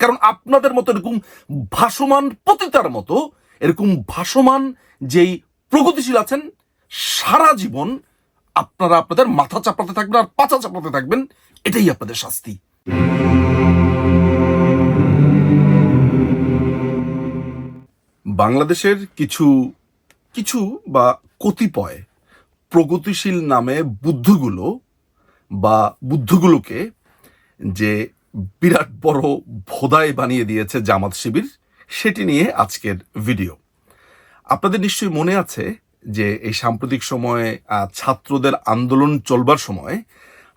কারণ আপনাদের মতো এরকম ভাসমান পতিতার মতো, এরকম ভাসমান যেই প্রগতিশীল আছেন, সারা জীবন আপনারা আপনাদের মাথা চাপড়াতে থাকবেন আর পাচা চাপড়াতে থাকবেন, এটাই আপনাদের শাস্তি। বাংলাদেশের কিছু কিছু বা কতিপয় প্রগতিশীল নামে বুদ্ধগুলো বা বুদ্ধগুলোকে যে বিরাট বড় ভোদায় বানিয়ে দিয়েছে জামাত শিবির, সেটি নিয়ে আজকের ভিডিও। আপনাদের নিশ্চয়ই মনে আছে যে এই সাম্প্রতিক সময়ে ছাত্রদের আন্দোলন চলবার সময়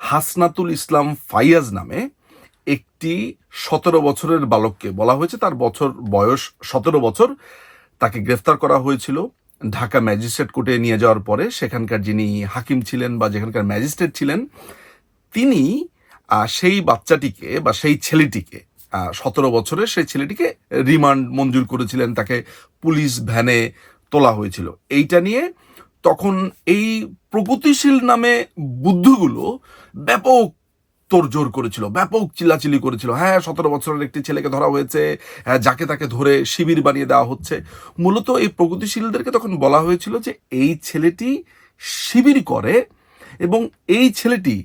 হাসনাতুল ইসলাম ফাইয়াজ নামে একটি সতেরো বছরের বালককে বলা হয়েছে। তার বছর বয়স সতেরো বছর। তাকে গ্রেফতার করা হয়েছিল ঢাকা ম্যাজিস্ট্রেট কোর্টে নিয়ে যাওয়ার পরে। সেখানকার যিনি হাকিম ছিলেন বা যেখানকার ম্যাজিস্ট্রেট ছিলেন, তিনি সেই বাচ্চাটিকে বা সেই ছেলেটিকে সতেরো বছরের সেই ছেলেটিকে রিমান্ড মঞ্জুর করেছিলেন, তাকে পুলিশ ভ্যানে তোলা হয়েছিল। এইটা নিয়ে তখন এই প্রগতিশীল নামে বুদ্ধগুলো ব্যাপক তোড়জোড় করেছিল, ব্যাপক চিল্লাচিল্লি করেছিল। হ্যাঁ সতেরো বছরের একটি ছেলেকে ধরা হয়েছে হ্যাঁ যাকে তাকে ধরে শিবির বানিয়ে দেওয়া হচ্ছে। মূলত এই প্রগতিশীলদেরকে তখন বলা হয়েছিল যে এই ছেলেটি শিবির করে এবং এই ছেলেটি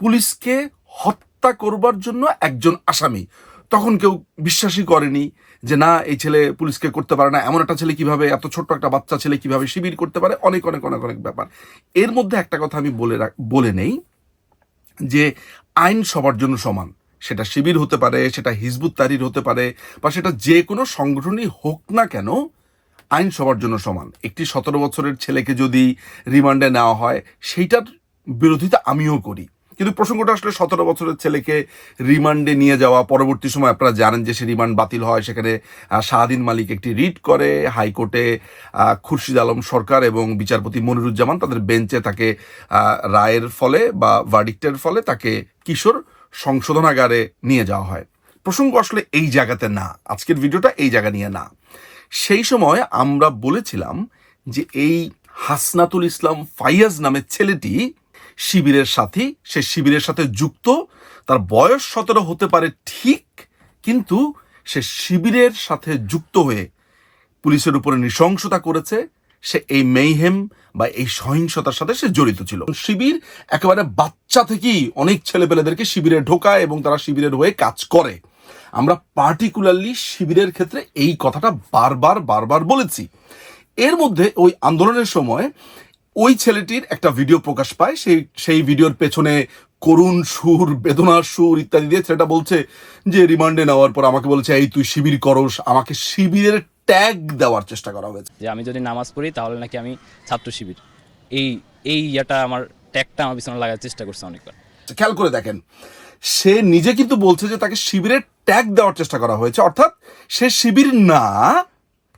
পুলিশকে হত্যা করবার জন্য একজন আসামি। তখন কেউ বিশ্বাসই করেনি যে, না, এই ছেলে পুলিশকে করতে পারে না। এমন একটা ছেলে কীভাবে, এত ছোট্ট একটা বাচ্চা ছেলে কীভাবে শিবির করতে পারে? অনেক অনেক অনেক অনেক ব্যাপার। এর মধ্যে একটা কথা আমি বলে বলে নেই যে, আইন সবার জন্য সমান। সেটা শিবির হতে পারে, সেটা হিজবুত তারির হতে পারে, বা সেটা যে কোনো সংগঠনই হোক না কেন, আইন সবার জন্য সমান। একটি সতেরো বছরের ছেলেকে যদি রিমান্ডে নেওয়া হয়, সেইটার বিরোধিতা আমিও করি। কিন্তু প্রসঙ্গটা আসলে সতেরো বছরের ছেলেকে রিমান্ডে নিয়ে যাওয়া। পরবর্তী সময় আপনারা জানেন যে সে রিমান্ড বাতিল হয়। সেখানে শাহাদিন মালিক একটি রিট করে। হাইকোর্টে খুরশিদ আলম সরকার এবং বিচারপতি মনিরুজ্জামান তাদের বেঞ্চে তাকে রায়ের ফলে বা ভার্ডিক্টের ফলে তাকে কিশোর সংশোধনাগারে নিয়ে যাওয়া হয়। প্রসঙ্গ আসলে এই জায়গাতে না। আজকের ভিডিওটা এই জায়গা নিয়ে না। সেই সময় আমরা বলেছিলাম যে এই হাসনাতুল ইসলাম ফাইয়াজ নামের ছেলেটি শিবিরের সাথী। সে শিবিরের সাথে যুক্ত। তার বয়স সতেরো হতে পারে ঠিক, কিন্তু সে শিবিরের সাথে যুক্ত হয়ে পুলিশের উপরে নৃশংসতা করেছে। সে এই মেইহেম বা এই সহিংসতার সাথে সে জড়িত ছিল। শিবির একেবারে বাচ্চা থেকেই অনেক ছেলেপেলেদেরকে শিবিরে ঢোকায় এবং তারা শিবিরের হয়ে কাজ করে। আমরা পার্টিকুলারলি শিবিরের ক্ষেত্রে এই কথাটা বারবার বারবার বলেছি। এর মধ্যে ওই আন্দোলনের সময় ওই ছেলেটির একটা ভিডিও প্রকাশ পায়। সেই সেই ভিডিওর পেছনে করুণ সুর বেদনার সুর ইত্যাদি দিয়ে ছেলেটা বলছে যে রিমান্ডে নেওয়ার পর আমাকে বলছে এই তুই শিবির করস। আমাকে শিবিরের ট্যাগ দেওয়ার চেষ্টা করা হয়েছে। যে আমি যদি নামাজ পড়ি তাহলে নাকি আমি ছাত্র শিবির। এই এই ইয়েটা আমার ট্যাগটা আমার পিছনে লাগার চেষ্টা করছে অনেকবার। খেয়াল করে দেখেন সে নিজে কিন্তু বলছে যে তাকে শিবিরের ট্যাগ দেওয়ার চেষ্টা করা হয়েছে। অর্থাৎ সে শিবির না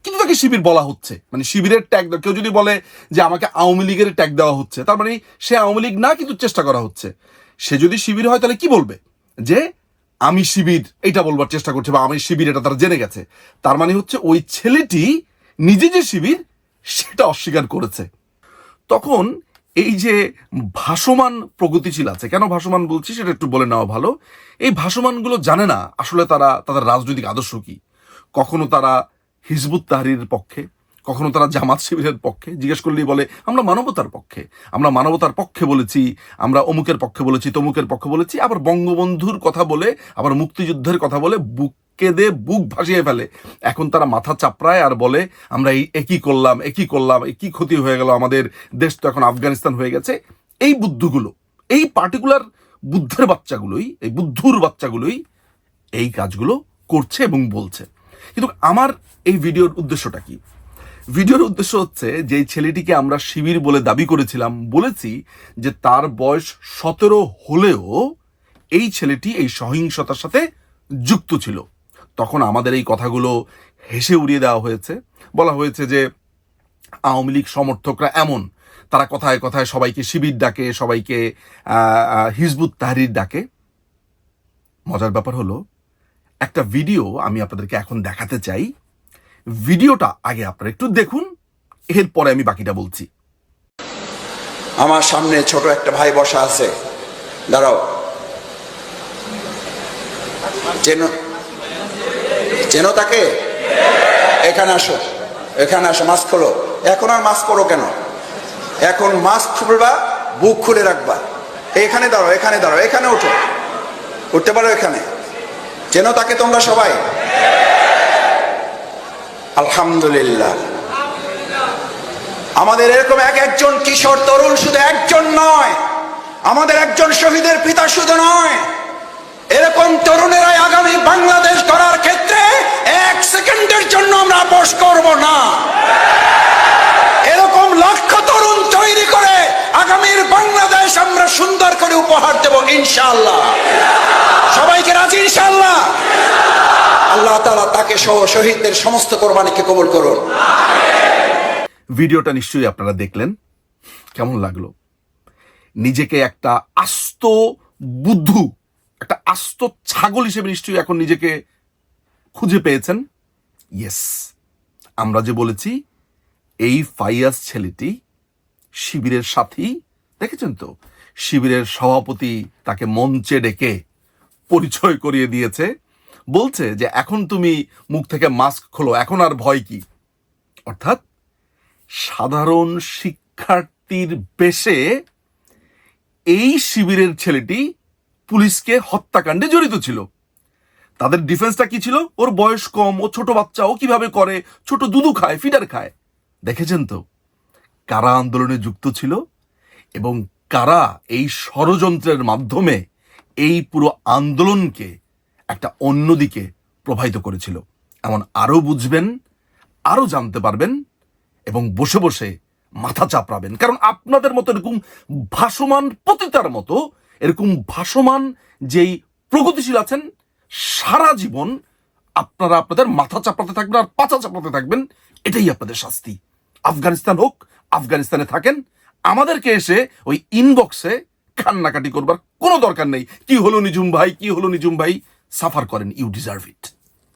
কিন্তু তাকে শিবির বলা হচ্ছে। মানে শিবিরের ট্যাগ কেউ যদি বলে যে আমাকে আওয়ামী লীগের ট্যাগ দেওয়া হচ্ছে, তার মানে সে আওয়ামী লীগ না, কিন্তু চেষ্টা করা হচ্ছে। সে যদি শিবির হয়, তাহলে কি বলবে? যে আমি শিবির এটা বলবার চেষ্টা করছে বা আমি শিবির, এটা তারা জেনে গেছে। তার মানে হচ্ছে ওই ছেলেটি নিজে যে শিবির, সেটা অস্বীকার করেছে। তখন এই যে ভাসমান প্রগতিশীল আছে, কেন ভাসমান বলছি সেটা একটু বলে নেওয়া ভালো। এই ভাসমানগুলো জানে না আসলে তারা তাদের রাজনৈতিক আদর্শ কি। কখনো তারা হিজবুত তাহরির পক্ষে, কখনো তারা জামাত শিবিরের পক্ষে, জিজ্ঞেস করলেই বলে, আমরা মানবতার পক্ষে, আমরা মানবতার পক্ষে বলেছি, আমরা অমুকের পক্ষে বলেছি, তমুকের পক্ষে বলেছি। আবার বঙ্গবন্ধুর কথা বলে, আবার মুক্তিযুদ্ধের কথা বলে বুক কেঁদে বুক ভাসিয়ে ফেলে। এখন তারা মাথা চাপড়ায় আর বলে, আমরা এই একই করলাম একই করলাম, একই ক্ষতি হয়ে গেল, আমাদের দেশ তো এখন আফগানিস্তান হয়ে গেছে। এই বুদ্ধগুলো, এই পার্টিকুলার বুদ্ধের বাচ্চাগুলোই, এই বুদ্ধুর বাচ্চাগুলোই এই কাজগুলো করছে এবং বলছে। কিন্তু আমার এই ভিডিওর উদ্দেশ্যটা কি? ভিডিওর উদ্দেশ্য হচ্ছে যে ছেলেটিকে আমরা শিবির বলে দাবি করেছিলাম, বলেছি যে তার বয়স সতেরো হলেও এই ছেলেটি এই সহিংসতার সাথে যুক্ত ছিল। তখন আমাদের এই কথাগুলো হেসে উড়িয়ে দেওয়া হয়েছে। বলা হয়েছে যে, আওয়ামী লীগ সমর্থকরা এমন। তারা কথায় কথায় সবাইকে শিবির ডাকে, সবাইকে হিজবুত তাহরির ডাকে। মজার ব্যাপার হলো একটা ভিডিও আমি আপনাদেরকে এখন দেখাতে চাই। ভিডিওটা আগে আপনারা একটু দেখুন, এরপরে আমি বাকিটা বলছি। আমার সামনে ছোট একটা ভাই বসা আছে। দাঁড়াও। চেন চেনো তাকে? এখানে আসো এখানে আসো, মাস্ক খোলো। এখন আর মাস্ক পরো কেন? এখন মাস্ক খুলবা, বুক খুলে রাখবা। এখানে দাঁড়াও এখানে দাঁড়াও, এখানে ওঠো উঠতে পারো এখানে? চেনো তাকে তোমরা সবাই? আলহামদুলিল্লাহ। আমাদের এরকম এক একজন কিশোর তরুণ শুধু একজন নয়, আমাদের একজন শহীদের পিতা শুধু নয়, এরকম তরুণেরাই আগামী বাংলাদেশ করার ক্ষেত্রে এক সেকেন্ডের জন্য আমরা আপোষ করব না। এরকম লক্ষ তরুণ তৈরি করে আগামীর বাংলাদেশ আমরা সুন্দর করে উপহার দেব, ইনশাআল্লাহ। সবাইকে রাজি ইনশাআল্লাহ। আল্লাহ তাআলা তাকে সহ শহীদদের সমস্ত কোরবানিকে কবুল করুন। ভিডিওটা নিশ্চয়ই আপনারা দেখলেন। কেমন লাগল? নিজেকে একটা আস্ত বুদ্ধু, একটা আস্ত ছাগল হিসেবে নিশ্চয়ই এখন নিজেকে খুঁজে পেয়েছেন। ইয়েস আমরা যে বলেছি, এই ফাইয়াস ছেলেটি শিবিরের সাথী, দেখেছেন তো? শিবিরের সভাপতি তাকে মঞ্চে ডেকে পরিচয় করিয়ে দিয়েছে। বলছে যে, এখন তুমি মুখ থেকে মাস্ক খোলো, এখন আর ভয় কি? অর্থাৎ, সাধারণ শিক্ষার্থীর বেশে এই শিবিরের ছেলেটি পুলিশকে হত্যাকাণ্ডে জড়িত ছিল। তাদের ডিফেন্সটা কি ছিল? ওর বয়স কম, ও ছোট বাচ্চা, ও কীভাবে করে? ছোট দুধু খায়, ফিডার খায়। দেখেছেন তো? কারা আন্দোলনে যুক্ত ছিল এবং কারা এই ষড়যন্ত্রের মাধ্যমে এই পুরো আন্দোলনকে একটা অন্যদিকে প্রবাহিত করেছিল। এমন আরও বুঝবেন, আরও জানতে পারবেন এবং বসে বসে মাথা চাপড়াবেন। কারণ আপনাদের মতো এরকম ভাসমান পতিতার মতো, এরকম ভাসমান যেই প্রগতিশীল আছেন, সারা জীবন আপনারা আপনাদের মাথা চাপড়াতে থাকবেন আর পাছা চাপড়াতে থাকবেন, এটাই আপনাদের শাস্তি। আফগানিস্তান হোক, আফগানিস্তানে থাকেন, আমাদেরকে এসে ওই ইনবক্সে কান্নাকাটি করবার কোনো দরকার নেই। কি হলো নিজুম ভাই? কি হলো নিজুম ভাই? সাফার করেন। You deserve it